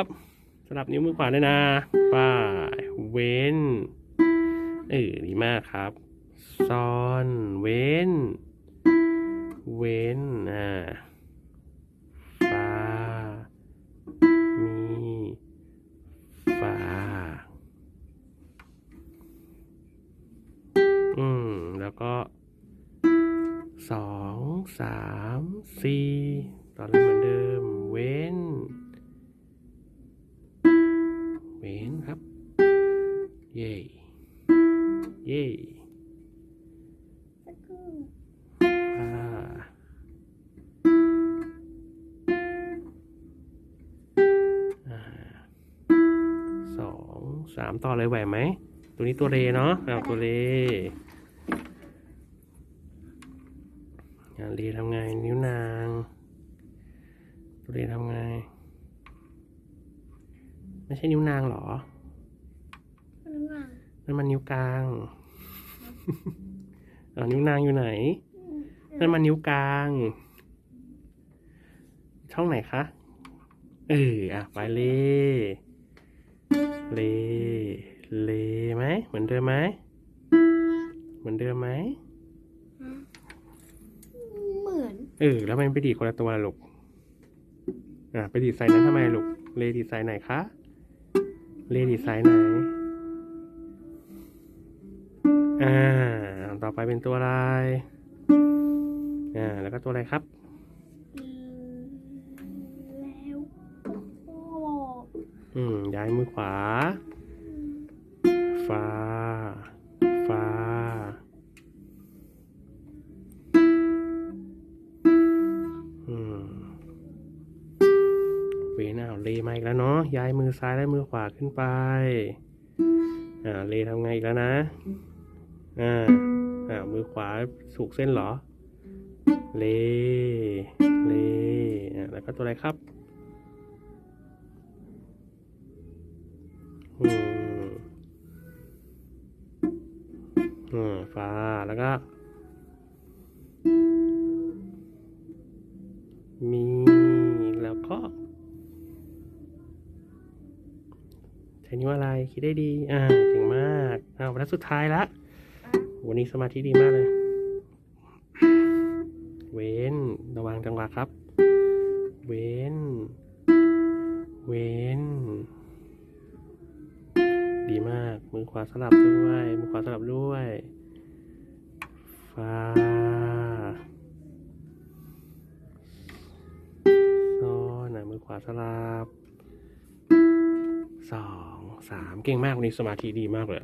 ับสลับนิ้วมือขวาด้วยนะป้าเว้น เออดีมากครับ ซ่อน เว้น เว้น อ่าฟ้ามีฟ้าอืม แล้วก็สองสามสี่ต่อเลยเหมือนเดิม เว้น เย่อ่าอ่าสองสามต่อเลยไหวไหม ตัวนี้ตัวเรเนาะเอาตัวเรอ่าเรทำไง นิ้วนาง ตัวเรทำไง ไม่ใช่นิ้วนางเหรอนั่นมันนิ้วกลาง เอานิ้วนางอยู่ไหนนั่นมันนิ้วกลาง ช่องไหนคะ เอออะ ไปเลเลเลไหมเหมือนเดิมไหมเหมือนเดิมไหมเหมือน เออ แล้วมันไปดีดคนละตัวละลูกอะไปดีดไซน์นั้นทำไมลูกเลดีดไซน์ไหนคะเลดีดไซน์ไหน อ่าต่อไปเป็นตัวอะไรอ่าแล้วก็ตัวอะไรครับแล้วก็อืมย้ายมือขวา ฟ้า ฟ้า อืมเวนอ้าวเลมาอีกแล้วเนาะ ย้ายมือซ้ายและมือขวาขึ้นไป อ่า เลทำไงอีกแล้วนะ อ่าอ่ามือขวาสูกเส้นเหรอ เล เลอ่าแล้วก็ตัวอะไรครับอืมอืมฟ้าแล้วก็มีแล้วก็ใช้นิ้วอะไรคิดได้ดี อ่าเก่งมากอ่าวันสุดท้ายละ วันนี้สมาธิดีมากเลย เว้น ระวังจังหวะครับ เว้น เว้น ดีมาก มือขวาสลับด้วย มือขวาสลับด้วยฟ้าซ้อนนะมือขวาสลับสองสามเก่งมากวันนี้สมาธิดีมากเลย